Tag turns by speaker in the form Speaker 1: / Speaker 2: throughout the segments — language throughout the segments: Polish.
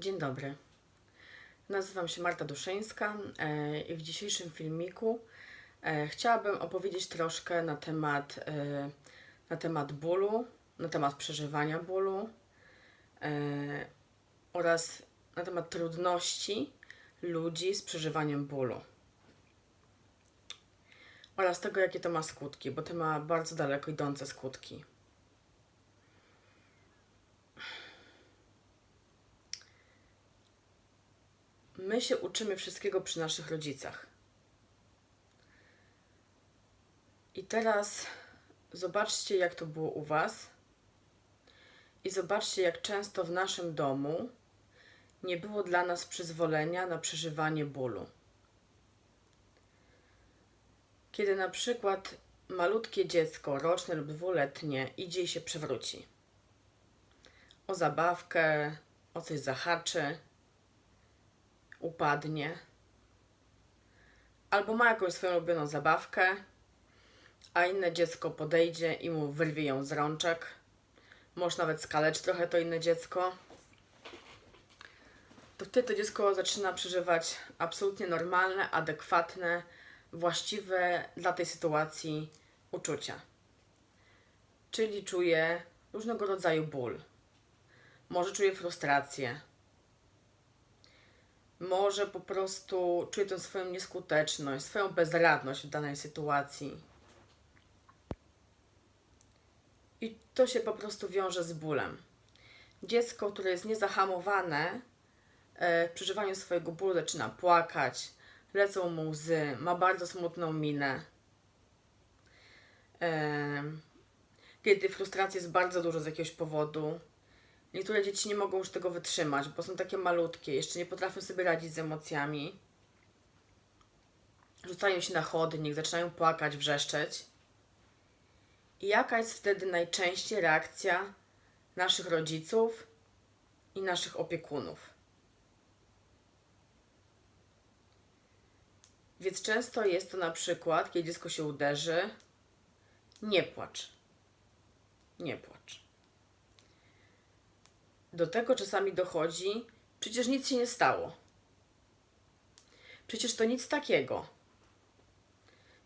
Speaker 1: Dzień dobry. Nazywam się Marta Duszyńska e, i w dzisiejszym filmiku e, chciałabym opowiedzieć troszkę na temat, e, na temat bólu, na temat przeżywania bólu oraz na temat trudności ludzi z przeżywaniem bólu. Oraz tego, jakie to ma skutki, bo to ma bardzo daleko idące skutki. My się uczymy wszystkiego przy naszych rodzicach. I teraz zobaczcie, jak to było u Was. I zobaczcie, jak często w naszym domu nie było dla nas przyzwolenia na przeżywanie bólu. Kiedy na przykład malutkie dziecko, roczne lub dwuletnie, idzie i się przewróci o zabawkę, o coś zahaczy, upadnie, albo ma jakąś swoją ulubioną zabawkę, a inne dziecko podejdzie i mu wyrwie ją z rączek. Może nawet skaleczy trochę to inne dziecko. To wtedy to dziecko zaczyna przeżywać absolutnie normalne, adekwatne, właściwe dla tej sytuacji uczucia. Czyli czuje różnego rodzaju ból. Może czuje frustrację, może po prostu czuje tę swoją nieskuteczność, swoją bezradność w danej sytuacji. I to się po prostu wiąże z bólem. Dziecko, które jest niezahamowane e, w przeżywaniu swojego bólu, zaczyna płakać, lecą mu łzy, ma bardzo smutną minę. E, kiedy frustracji jest bardzo dużo z jakiegoś powodu, Niektóre dzieci nie mogą już tego wytrzymać, bo są takie malutkie, jeszcze nie potrafią sobie radzić z emocjami. Rzucają się na chodnik, zaczynają płakać, wrzeszczeć. I jaka jest wtedy najczęściej reakcja naszych rodziców i naszych opiekunów? Więc często jest to na przykład, kiedy dziecko się uderzy, nie płacz. Nie płacz. Do tego czasami dochodzi, przecież nic się nie stało. Przecież to nic takiego.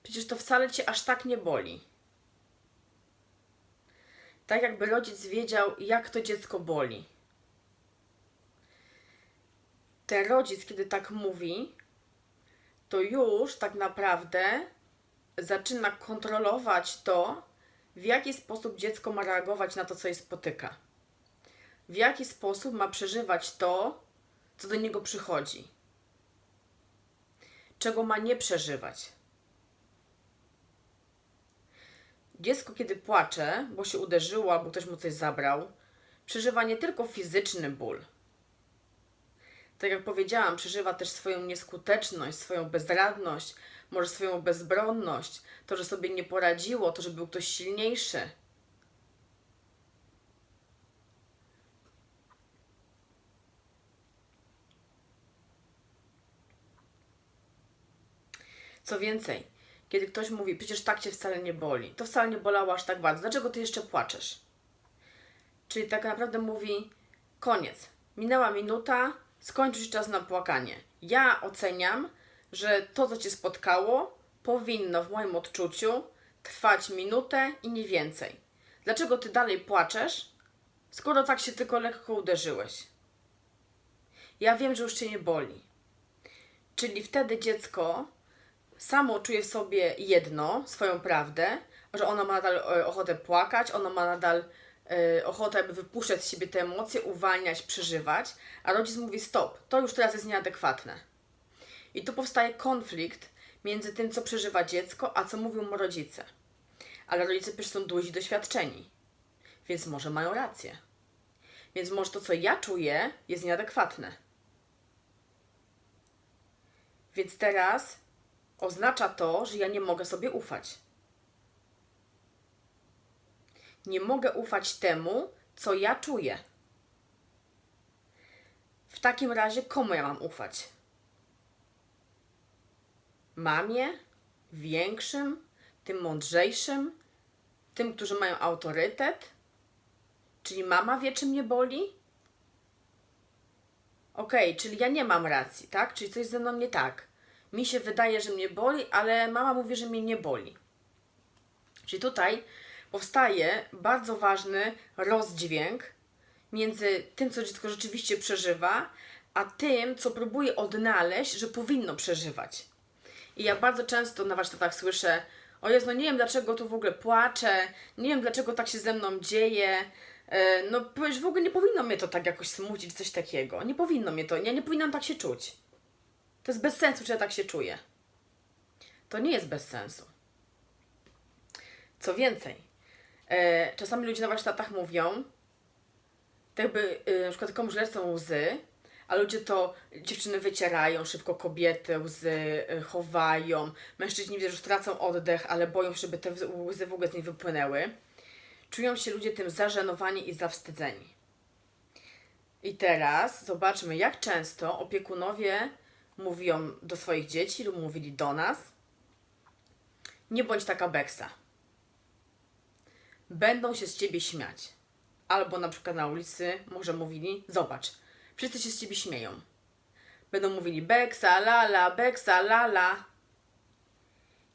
Speaker 1: Przecież to wcale cię aż tak nie boli. Tak jakby rodzic wiedział, jak to dziecko boli. Ten rodzic, kiedy tak mówi, to już tak naprawdę zaczyna kontrolować to, w jaki sposób dziecko ma reagować na to, co je spotyka w jaki sposób ma przeżywać to, co do niego przychodzi. Czego ma nie przeżywać. Dziecko, kiedy płacze, bo się uderzyło albo ktoś mu coś zabrał, przeżywa nie tylko fizyczny ból. Tak jak powiedziałam, przeżywa też swoją nieskuteczność, swoją bezradność, może swoją bezbronność, to, że sobie nie poradziło, to, że był ktoś silniejszy Co więcej, kiedy ktoś mówi, przecież tak cię wcale nie boli, to wcale nie bolało aż tak bardzo, dlaczego ty jeszcze płaczesz? Czyli tak naprawdę mówi, koniec, minęła minuta, skończył się czas na płakanie. Ja oceniam, że to, co cię spotkało, powinno w moim odczuciu trwać minutę i nie więcej. Dlaczego ty dalej płaczesz, skoro tak się tylko lekko uderzyłeś? Ja wiem, że już cię nie boli. Czyli wtedy dziecko samo czuje w sobie jedno, swoją prawdę, że ona ma nadal e, ochotę płakać, ona ma nadal e, ochotę, aby wypuszczać z siebie te emocje, uwalniać, przeżywać, a rodzic mówi stop, to już teraz jest nieadekwatne. I tu powstaje konflikt między tym, co przeżywa dziecko, a co mówią mu rodzice. Ale rodzice przecież są duzi doświadczeni, więc może mają rację. Więc może to, co ja czuję, jest nieadekwatne. Więc teraz oznacza to, że ja nie mogę sobie ufać. Nie mogę ufać temu, co ja czuję. W takim razie komu ja mam ufać? Mamie, większym, tym mądrzejszym, tym, którzy mają autorytet? Czyli mama wie, czy mnie boli? Okej, czyli ja nie mam racji, tak? Czyli coś ze mną nie tak. Mi się wydaje, że mnie boli, ale mama mówi, że mnie nie boli. Czyli tutaj powstaje bardzo ważny rozdźwięk między tym, co dziecko rzeczywiście przeżywa, a tym, co próbuje odnaleźć, że powinno przeżywać. I ja bardzo często na warsztatach słyszę, o Jezu, no nie wiem dlaczego tu w ogóle płaczę, nie wiem dlaczego tak się ze mną dzieje, e, no powiesz, w ogóle nie powinno mnie to tak jakoś smucić, coś takiego. Nie powinno mnie to, ja nie powinnam tak się czuć. To jest bez sensu, czy ja tak się czuję. To nie jest bez sensu. Co więcej, e, czasami ludzie na warsztatach mówią, tak jakby e, na przykład komuś lecą łzy, a ludzie to, dziewczyny wycierają szybko kobiety, łzy e, chowają, mężczyźni widzę, że tracą oddech, ale boją się, żeby te łzy w ogóle z nich wypłynęły. Czują się ludzie tym zażenowani i zawstydzeni. I teraz zobaczmy, jak często opiekunowie mówią do swoich dzieci lub mówili do nas: Nie bądź taka beksa. Będą się z ciebie śmiać. Albo na przykład na ulicy może mówili: Zobacz, wszyscy się z ciebie śmieją. Będą mówili: Beksa, lala, beksa, lala.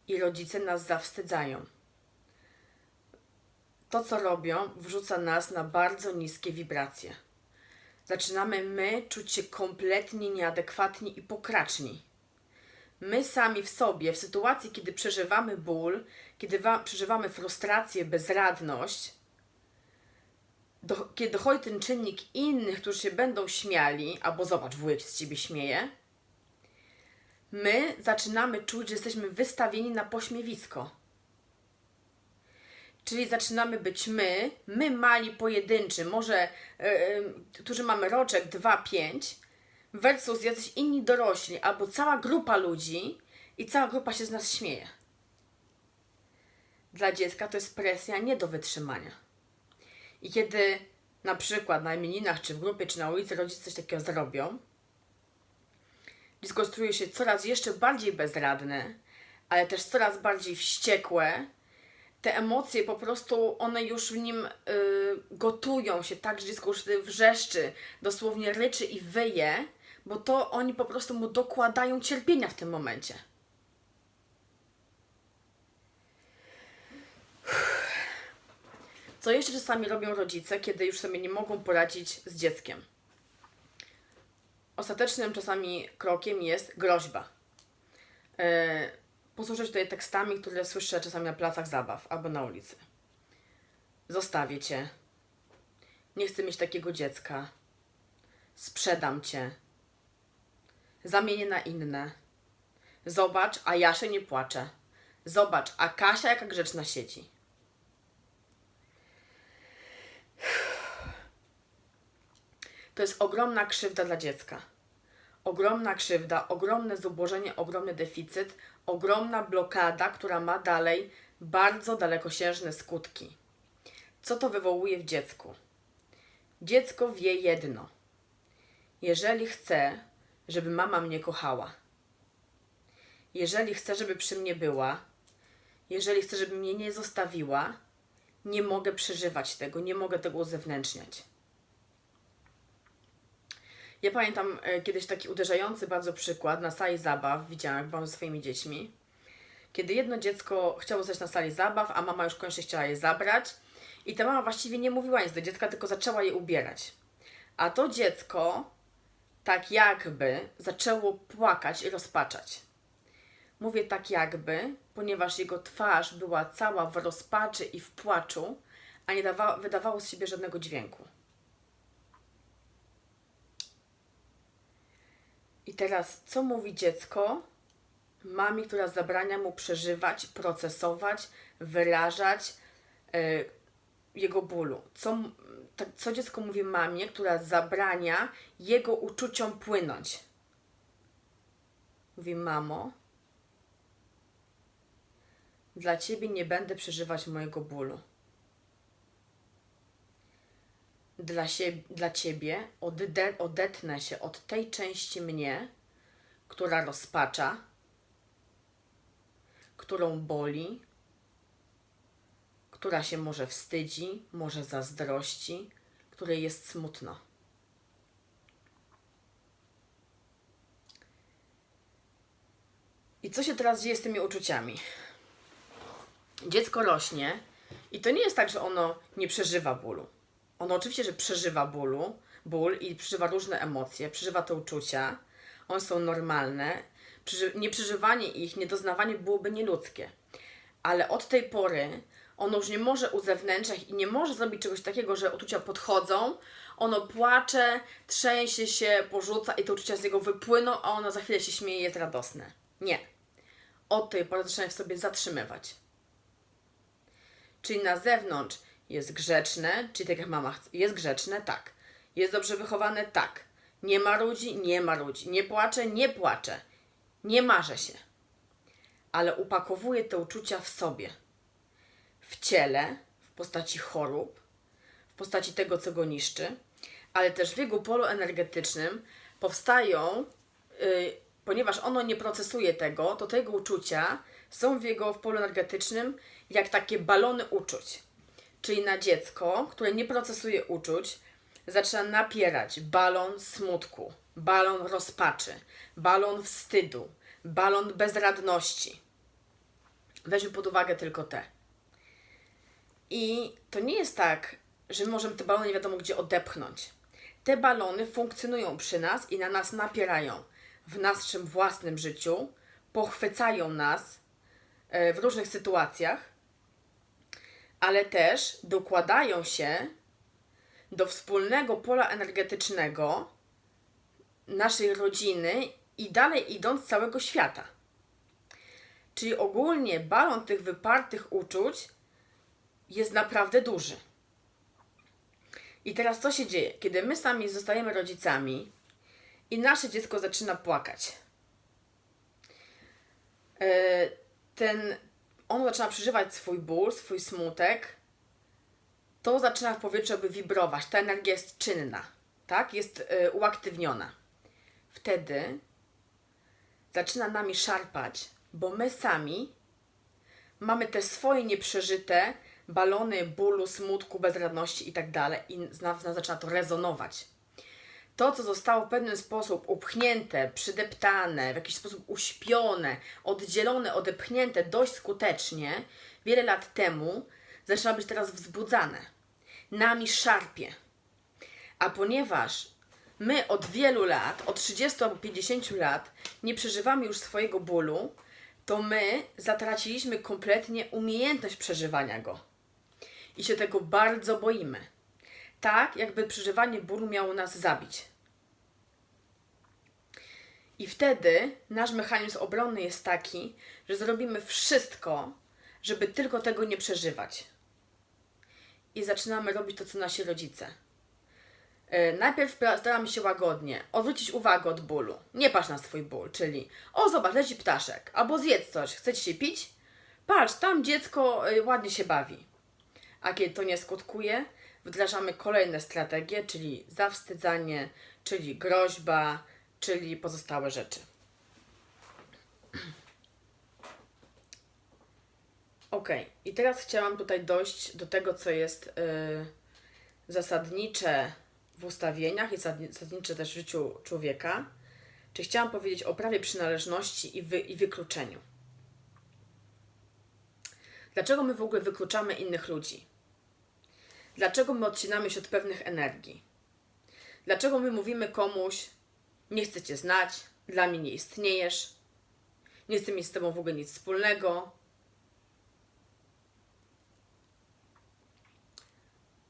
Speaker 1: I rodzice nas zawstydzają. To, co robią, wrzuca nas na bardzo niskie wibracje zaczynamy my czuć się kompletnie nieadekwatni i pokraczni. My sami w sobie, w sytuacji, kiedy przeżywamy ból, kiedy wa- przeżywamy frustrację, bezradność, do, kiedy dochodzi ten czynnik innych, którzy się będą śmiali, albo zobacz, wujek z ciebie śmieje, my zaczynamy czuć, że jesteśmy wystawieni na pośmiewisko. Czyli zaczynamy być my, my mali pojedynczy, może yy, którzy mamy roczek 2-5, versus jacyś inni dorośli, albo cała grupa ludzi i cała grupa się z nas śmieje. Dla dziecka to jest presja nie do wytrzymania. I kiedy na przykład na imieninach, czy w grupie, czy na ulicy rodzice coś takiego zrobią, dziecko czuje się coraz jeszcze bardziej bezradne, ale też coraz bardziej wściekłe, te emocje po prostu one już w nim y, gotują się tak, że dziecko już wtedy wrzeszczy, dosłownie ryczy i wyje, bo to oni po prostu mu dokładają cierpienia w tym momencie. Co jeszcze czasami robią rodzice, kiedy już sobie nie mogą poradzić z dzieckiem? Ostatecznym czasami krokiem jest groźba. Yy, posłużę tutaj tekstami, które słyszę czasami na placach zabaw albo na ulicy. Zostawię cię. Nie chcę mieć takiego dziecka. Sprzedam cię. Zamienię na inne. Zobacz, a ja się nie płaczę. Zobacz, a Kasia jaka grzeczna siedzi. To jest ogromna krzywda dla dziecka. Ogromna krzywda, ogromne zubożenie, ogromny deficyt, ogromna blokada, która ma dalej bardzo dalekosiężne skutki. Co to wywołuje w dziecku? Dziecko wie jedno. Jeżeli chcę, żeby mama mnie kochała, jeżeli chcę, żeby przy mnie była, jeżeli chcę, żeby mnie nie zostawiła, nie mogę przeżywać tego, nie mogę tego uzewnętrzniać. Ja pamiętam e, kiedyś taki uderzający bardzo przykład na sali zabaw, widziałam, jak byłam ze swoimi dziećmi, kiedy jedno dziecko chciało zostać na sali zabaw, a mama już koniecznie chciała je zabrać i ta mama właściwie nie mówiła nic do dziecka, tylko zaczęła je ubierać. A to dziecko tak jakby zaczęło płakać i rozpaczać. Mówię tak jakby, ponieważ jego twarz była cała w rozpaczy i w płaczu, a nie dawa- wydawało z siebie żadnego dźwięku. I teraz, co mówi dziecko mamie, która zabrania mu przeżywać, procesować, wyrażać e, jego bólu? Co, tak, co dziecko mówi mamie, która zabrania jego uczuciom płynąć? Mówi, mamo, dla ciebie nie będę przeżywać mojego bólu dla, siebie, dla ciebie, odde, odetnę się od tej części mnie, która rozpacza, którą boli, która się może wstydzi, może zazdrości, której jest smutno. I co się teraz dzieje z tymi uczuciami? Dziecko rośnie i to nie jest tak, że ono nie przeżywa bólu. Ono oczywiście, że przeżywa bólu, ból i przeżywa różne emocje, przeżywa te uczucia. One są normalne. Przeży- Nieprzeżywanie ich, niedoznawanie byłoby nieludzkie. Ale od tej pory ono już nie może uzewnętrzać i nie może zrobić czegoś takiego, że uczucia podchodzą, ono płacze, trzęsie się, porzuca i te uczucia z niego wypłyną, a ono za chwilę się śmieje i jest radosne. Nie. Od tej pory zaczyna w sobie zatrzymywać. Czyli na zewnątrz jest grzeczne, czyli tak jak mama chce, jest grzeczne, tak. Jest dobrze wychowane, tak. Nie marudzi, nie marudzi. Nie płacze, nie płacze. Nie marze się. Ale upakowuje te uczucia w sobie. W ciele, w postaci chorób, w postaci tego, co go niszczy, ale też w jego polu energetycznym powstają, y, ponieważ ono nie procesuje tego, to tego uczucia są w jego w polu energetycznym jak takie balony uczuć. Czyli na dziecko, które nie procesuje uczuć, zaczyna napierać balon smutku, balon rozpaczy, balon wstydu, balon bezradności. Weźmy pod uwagę tylko te. I to nie jest tak, że możemy te balony nie wiadomo gdzie odepchnąć. Te balony funkcjonują przy nas i na nas napierają w naszym własnym życiu, pochwycają nas e, w różnych sytuacjach, ale też dokładają się do wspólnego pola energetycznego naszej rodziny i dalej idąc całego świata. Czyli ogólnie balon tych wypartych uczuć jest naprawdę duży. I teraz co się dzieje? Kiedy my sami zostajemy rodzicami i nasze dziecko zaczyna płakać, e, ten, ono zaczyna przeżywać swój ból, swój smutek, to zaczyna w powietrzu jakby wibrować. Ta energia jest czynna, tak? Jest y, uaktywniona. Wtedy zaczyna nami szarpać, bo my sami mamy te swoje nieprzeżyte balony bólu, smutku, bezradności i tak dalej i nas, z nas zaczyna to rezonować. To, co zostało w pewien sposób upchnięte, przydeptane, w jakiś sposób uśpione, oddzielone, odepchnięte dość skutecznie wiele lat temu, zaczyna być teraz wzbudzane. Nami szarpie. A ponieważ my od wielu lat, od 30 albo 50 lat, nie przeżywamy już swojego bólu, to my zatraciliśmy kompletnie umiejętność przeżywania go. I się tego bardzo boimy. Tak, jakby przeżywanie bólu miało nas zabić. I wtedy nasz mechanizm obronny jest taki, że zrobimy wszystko, żeby tylko tego nie przeżywać. I zaczynamy robić to, co nasi rodzice. E, Najpierw staramy się łagodnie odwrócić uwagę od bólu. Nie patrz na swój ból, czyli o zobacz, leci ptaszek, albo zjedz coś, chcecie się pić? Patrz, tam dziecko y, ładnie się bawi. A kiedy to nie skutkuje, wdrażamy kolejne strategie, czyli zawstydzanie, czyli groźba, czyli pozostałe rzeczy. Ok, i teraz chciałam tutaj dojść do tego, co jest y, zasadnicze w ustawieniach i zasadni- zasadnicze też w życiu człowieka. Czy chciałam powiedzieć o prawie przynależności i, wy, i wykluczeniu. Dlaczego my w ogóle wykluczamy innych ludzi? Dlaczego my odcinamy się od pewnych energii? Dlaczego my mówimy komuś, nie chcę cię znać, dla mnie nie istniejesz, nie chcę mieć z tobą w ogóle nic wspólnego?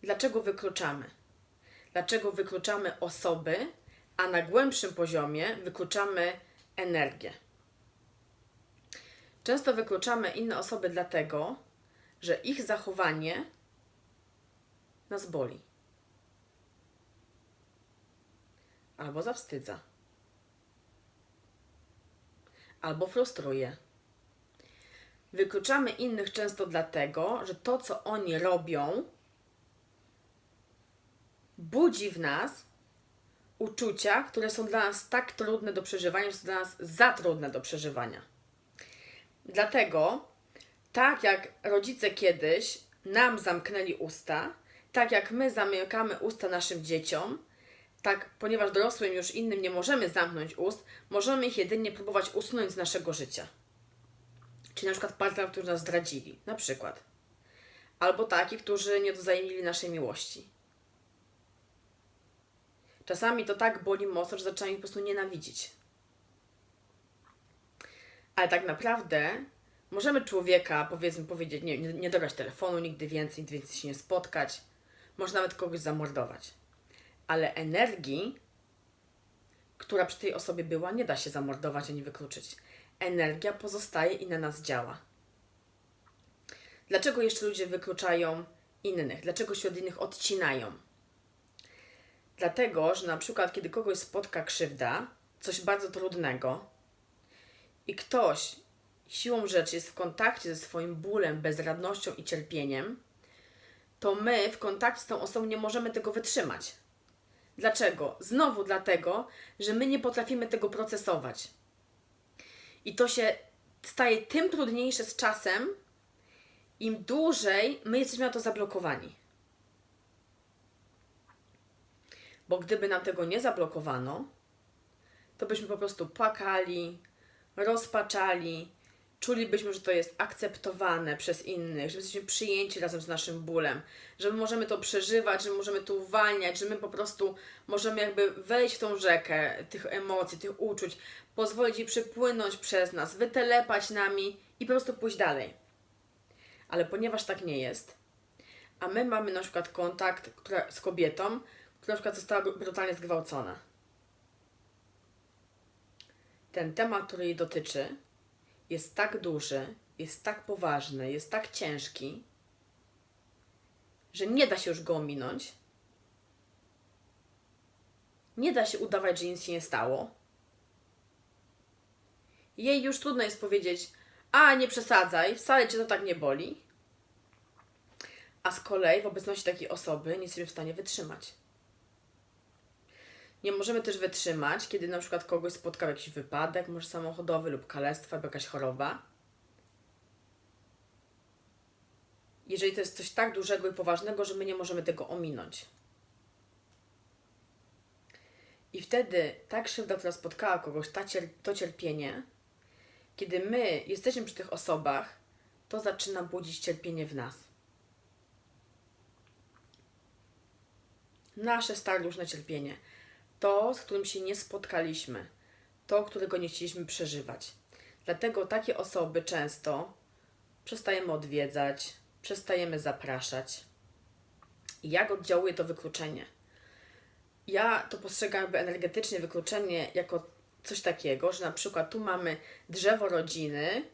Speaker 1: Dlaczego wykluczamy? Dlaczego wykluczamy osoby, a na głębszym poziomie wykluczamy energię? Często wykluczamy inne osoby dlatego, że ich zachowanie nas boli. Albo zawstydza. Albo frustruje. Wykluczamy innych często dlatego, że to, co oni robią, budzi w nas uczucia, które są dla nas tak trudne do przeżywania, że są dla nas za trudne do przeżywania. Dlatego, tak jak rodzice kiedyś nam zamknęli usta, tak jak my zamykamy usta naszym dzieciom, tak, ponieważ dorosłym już innym nie możemy zamknąć ust, możemy ich jedynie próbować usunąć z naszego życia. Czyli na przykład partnerów, którzy nas zdradzili, na przykład. Albo takich, którzy nie odwzajemnili naszej miłości. Czasami to tak boli mocno, że zaczynamy ich po prostu nienawidzić. Ale tak naprawdę możemy człowieka, powiedzmy, powiedzieć, nie, nie, telefonu nigdy więcej, nigdy więcej się nie spotkać. Można nawet kogoś zamordować. Ale energii, która przy tej osobie była, nie da się zamordować ani wykluczyć. Energia pozostaje i na nas działa. Dlaczego jeszcze ludzie wykluczają innych? Dlaczego się od innych odcinają? Dlatego, że na przykład, kiedy kogoś spotka krzywda, coś bardzo trudnego, i ktoś siłą rzeczy jest w kontakcie ze swoim bólem, bezradnością i cierpieniem, to my w kontakcie z tą osobą nie możemy tego wytrzymać. Dlaczego? Znowu dlatego, że my nie potrafimy tego procesować. I to się staje tym trudniejsze z czasem, im dłużej my jesteśmy na to zablokowani. Bo gdyby nam tego nie zablokowano, to byśmy po prostu płakali, rozpaczali, czulibyśmy, że to jest akceptowane przez innych, że jesteśmy przyjęci razem z naszym bólem, że my możemy to przeżywać, że my możemy to uwalniać, że my po prostu możemy jakby wejść w tą rzekę tych emocji, tych uczuć, pozwolić jej przepłynąć przez nas, wytelepać nami i po prostu pójść dalej. Ale ponieważ tak nie jest, a my mamy na przykład kontakt która, z kobietą, która na przykład została brutalnie zgwałcona. Ten temat, który jej dotyczy, jest tak duży, jest tak poważny, jest tak ciężki, że nie da się już go ominąć. Nie da się udawać, że nic się nie stało. Jej już trudno jest powiedzieć, a nie przesadzaj, wcale cię to tak nie boli. A z kolei w obecności takiej osoby nie jesteśmy w stanie wytrzymać. Nie możemy też wytrzymać, kiedy na przykład kogoś spotkał jakiś wypadek, może samochodowy lub kalectwo, albo jakaś choroba. Jeżeli to jest coś tak dużego i poważnego, że my nie możemy tego ominąć. I wtedy ta krzywda, która spotkała kogoś, ta cier to cierpienie, kiedy my jesteśmy przy tych osobach, to zaczyna budzić cierpienie w nas. Nasze staroduszne cierpienie to, z którym się nie spotkaliśmy, to, którego nie chcieliśmy przeżywać. Dlatego takie osoby często przestajemy odwiedzać, przestajemy zapraszać. I jak oddziałuje to wykluczenie? Ja to postrzegam jakby energetycznie wykluczenie jako coś takiego, że na przykład tu mamy drzewo rodziny,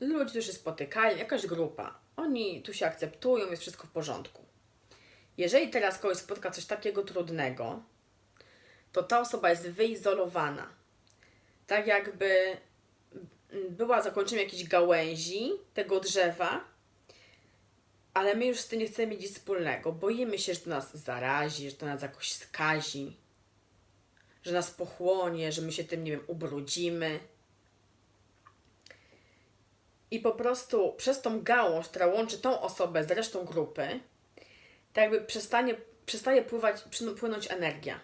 Speaker 1: ludzie, którzy się spotykają, jakaś grupa. Oni tu się akceptują, jest wszystko w porządku. Jeżeli teraz kogoś spotka coś takiego trudnego, to ta osoba jest wyizolowana. Tak jakby była zakończeniem jakiejś gałęzi tego drzewa, ale my już z tym nie chcemy mieć nic wspólnego. Boimy się, że to nas zarazi, że to nas jakoś skazi, że nas pochłonie, że my się tym, nie wiem, ubrudzimy. I po prostu przez tą gałąź, która łączy tą osobę z resztą grupy, tak jakby przestanie, przestaje pływać, płynąć energia.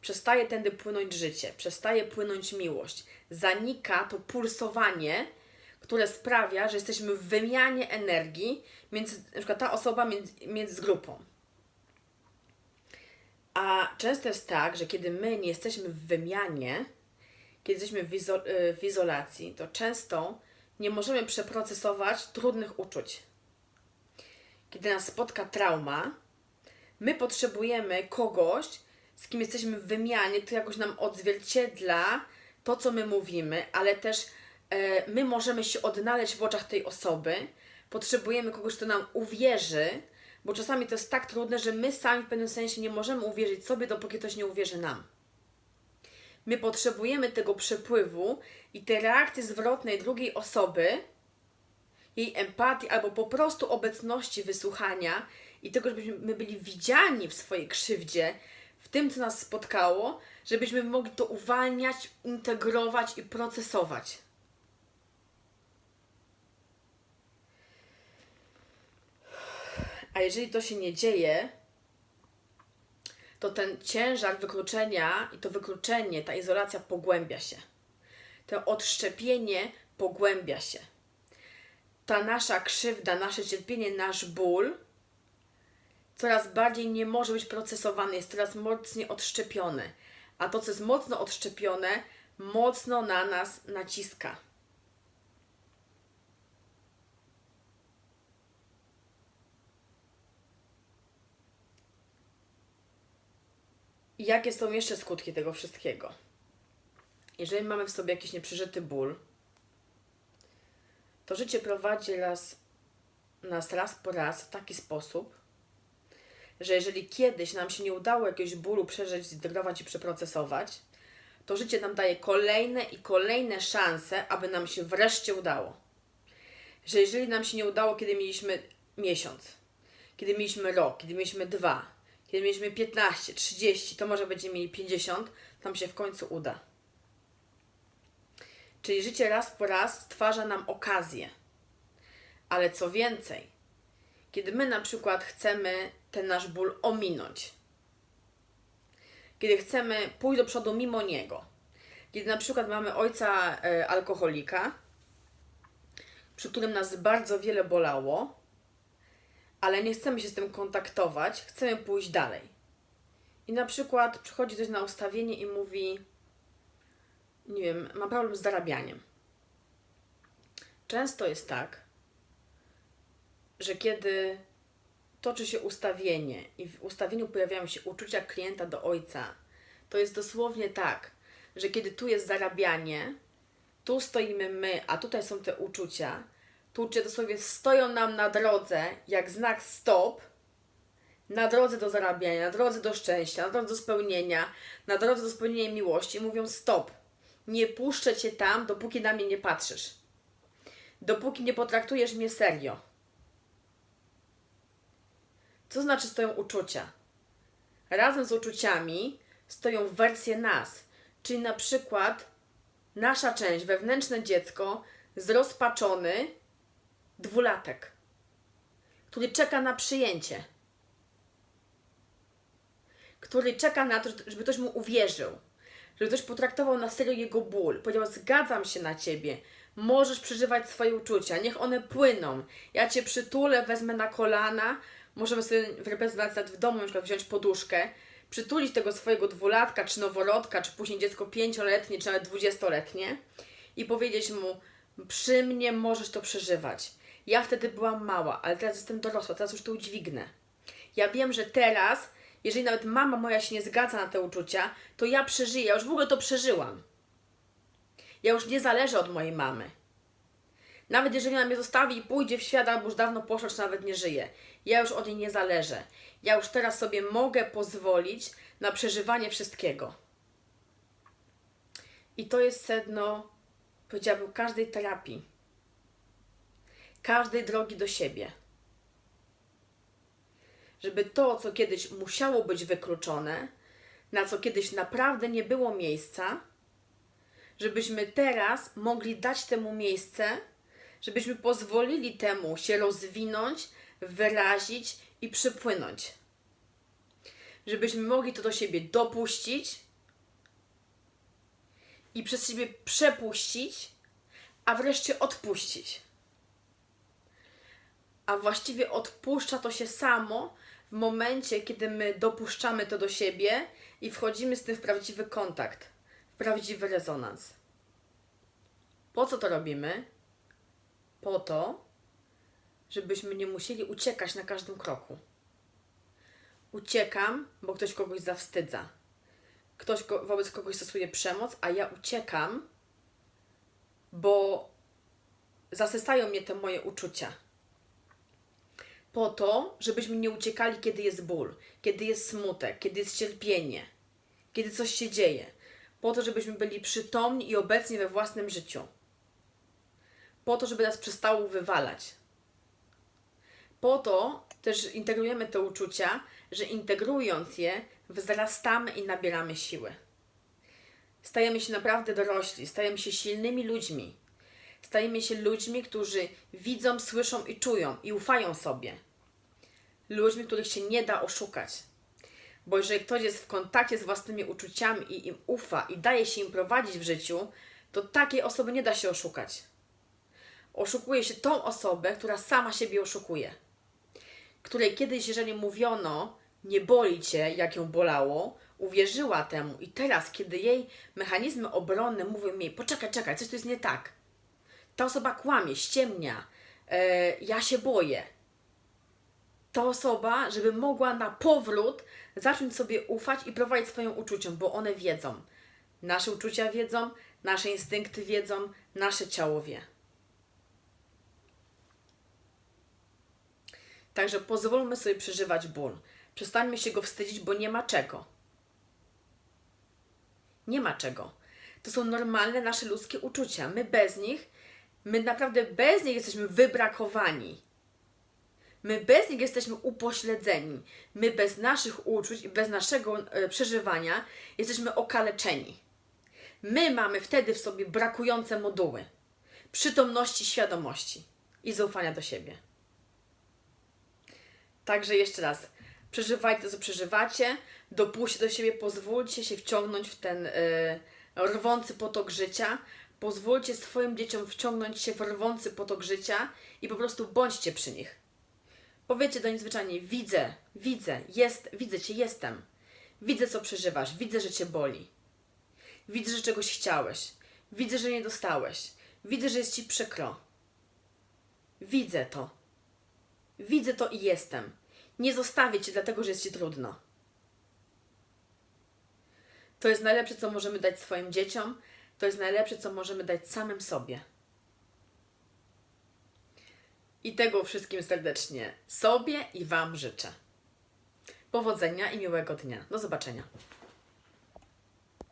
Speaker 1: Przestaje tędy płynąć życie, przestaje płynąć miłość. Zanika to pulsowanie, które sprawia, że jesteśmy w wymianie energii między, na przykład ta osoba między, między grupą. A często jest tak, że kiedy my nie jesteśmy w wymianie, kiedy jesteśmy w, y, w izolacji, to często nie możemy przeprocesować trudnych uczuć. Kiedy nas spotka trauma, my potrzebujemy kogoś, z kim jesteśmy w wymianie, kto jakoś nam odzwierciedla to, co my mówimy, ale też e, my możemy się odnaleźć w oczach tej osoby. Potrzebujemy kogoś, kto nam uwierzy, bo czasami to jest tak trudne, że my sami w pewnym sensie nie możemy uwierzyć sobie, dopóki ktoś nie uwierzy nam. My potrzebujemy tego przepływu i tej reakcji zwrotnej drugiej osoby, jej empatii albo po prostu obecności, wysłuchania i tego, żebyśmy byli widziani w swojej krzywdzie, w tym, co nas spotkało, żebyśmy mogli to uwalniać, integrować i procesować. A jeżeli to się nie dzieje, to ten ciężar wykluczenia i to wykluczenie, ta izolacja pogłębia się. To odszczepienie pogłębia się. Ta nasza krzywda, nasze cierpienie, nasz ból coraz bardziej nie może być procesowany, jest coraz mocniej odszczepiony. A to, co jest mocno odszczepione, mocno na nas naciska. I jakie są jeszcze skutki tego wszystkiego? Jeżeli mamy w sobie jakiś nieprzeżyty ból, to życie prowadzi nas raz po raz w taki sposób, że jeżeli kiedyś nam się nie udało jakiegoś bólu przeżyć, zintegrować i przeprocesować, to życie nam daje kolejne i kolejne szanse, aby nam się wreszcie udało. Że jeżeli nam się nie udało, kiedy mieliśmy miesiąc, kiedy mieliśmy rok, kiedy mieliśmy dwa, kiedy mieliśmy 15, 30, to może będziemy mieli 50, tam się w końcu uda. Czyli życie raz po raz stwarza nam okazję. Ale co więcej, kiedy my na przykład chcemy ten nasz ból ominąć, kiedy chcemy pójść do przodu mimo niego, kiedy na przykład mamy ojca e, alkoholika, przy którym nas bardzo wiele bolało, ale nie chcemy się z tym kontaktować, chcemy pójść dalej. I na przykład przychodzi ktoś na ustawienie i mówi: Nie wiem, mam problem z zarabianiem. Często jest tak, że kiedy toczy się ustawienie i w ustawieniu pojawiają się uczucia klienta do ojca, to jest dosłownie tak, że kiedy tu jest zarabianie, tu stoimy my, a tutaj są te uczucia, tu uczucia dosłownie stoją nam na drodze, jak znak stop, na drodze do zarabiania, na drodze do szczęścia, na drodze do spełnienia, na drodze do spełnienia miłości mówią stop. Nie puszczę cię tam, dopóki na mnie nie patrzysz. Dopóki nie potraktujesz mnie serio. Co znaczy stoją uczucia? Razem z uczuciami stoją wersje nas, czyli na przykład nasza część, wewnętrzne dziecko, zrozpaczony dwulatek, który czeka na przyjęcie, który czeka na to, żeby ktoś mu uwierzył, żeby ktoś potraktował na serio jego ból, powiedział: Zgadzam się na ciebie, możesz przeżywać swoje uczucia, niech one płyną. Ja cię przytulę, wezmę na kolana, możemy sobie w reprezentacji nawet w domu na przykład wziąć poduszkę, przytulić tego swojego dwulatka, czy noworodka, czy później dziecko pięcioletnie, czy nawet dwudziestoletnie i powiedzieć mu, przy mnie możesz to przeżywać. Ja wtedy byłam mała, ale teraz jestem dorosła, teraz już to udźwignę. Ja wiem, że teraz, jeżeli nawet mama moja się nie zgadza na te uczucia, to ja przeżyję, ja już w ogóle to przeżyłam. Ja już nie zależę od mojej mamy. Nawet jeżeli ona mnie zostawi i pójdzie w świat, albo już dawno poszła, czy nawet nie żyje. Ja już od niej nie zależę. Ja już teraz sobie mogę pozwolić na przeżywanie wszystkiego. I to jest sedno, powiedziałabym, każdej terapii. Każdej drogi do siebie. Żeby to, co kiedyś musiało być wykluczone, na co kiedyś naprawdę nie było miejsca, żebyśmy teraz mogli dać temu miejsce, żebyśmy pozwolili temu się rozwinąć, wyrazić i przypłynąć. Żebyśmy mogli to do siebie dopuścić i przez siebie przepuścić, a wreszcie odpuścić. A właściwie odpuszcza to się samo w momencie, kiedy my dopuszczamy to do siebie i wchodzimy z tym w prawdziwy kontakt, w prawdziwy rezonans. Po co to robimy? Po to, żebyśmy nie musieli uciekać na każdym kroku. Uciekam, bo ktoś kogoś zawstydza. Ktoś ko wobec kogoś stosuje przemoc, a ja uciekam, bo zasysają mnie te moje uczucia. Po to, żebyśmy nie uciekali, kiedy jest ból, kiedy jest smutek, kiedy jest cierpienie, kiedy coś się dzieje. Po to, żebyśmy byli przytomni i obecni we własnym życiu. Po to, żeby nas przestało wywalać. Po to też integrujemy te uczucia, że integrując je, wzrastamy i nabieramy siły. Stajemy się naprawdę dorośli, stajemy się silnymi ludźmi. Stajemy się ludźmi, którzy widzą, słyszą i czują i ufają sobie. Ludźmi, których się nie da oszukać. Bo jeżeli ktoś jest w kontakcie z własnymi uczuciami i im ufa i daje się im prowadzić w życiu, to takiej osoby nie da się oszukać. Oszukuje się tą osobę, która sama siebie oszukuje. Której kiedyś, jeżeli mówiono, nie boli cię, jak ją bolało, uwierzyła temu i teraz, kiedy jej mechanizmy obronne mówią jej, poczekaj, czekaj, coś tu jest nie tak. Ta osoba kłamie, ściemnia, e, ja się boję. Ta osoba, żeby mogła na powrót zacząć sobie ufać i prowadzić swoją uczuciom, bo one wiedzą. Nasze uczucia wiedzą, nasze instynkty wiedzą, nasze ciało wie. Także pozwólmy sobie przeżywać ból. Przestańmy się go wstydzić, bo nie ma czego. Nie ma czego. To są normalne nasze ludzkie uczucia. My bez nich, my naprawdę bez nich jesteśmy wybrakowani. My bez nich jesteśmy upośledzeni. My bez naszych uczuć i bez naszego e, przeżywania jesteśmy okaleczeni. My mamy wtedy w sobie brakujące moduły przytomności, świadomości i zaufania do siebie. Także jeszcze raz, przeżywajcie to, co przeżywacie, dopuśćcie do siebie, pozwólcie się wciągnąć w ten y, rwący potok życia, pozwólcie swoim dzieciom wciągnąć się w rwący potok życia i po prostu bądźcie przy nich. Powiedzcie do nich zwyczajnie, widzę, widzę, jest, widzę Cię, jestem. Widzę, co przeżywasz, widzę, że Cię boli. Widzę, że czegoś chciałeś. Widzę, że nie dostałeś. Widzę, że jest Ci przykro. Widzę to. Widzę to i jestem. Nie zostawię cię dlatego, że jest ci trudno. To jest najlepsze, co możemy dać swoim dzieciom. To jest najlepsze, co możemy dać samym sobie. I tego wszystkim serdecznie sobie i Wam życzę. Powodzenia i miłego dnia. Do zobaczenia.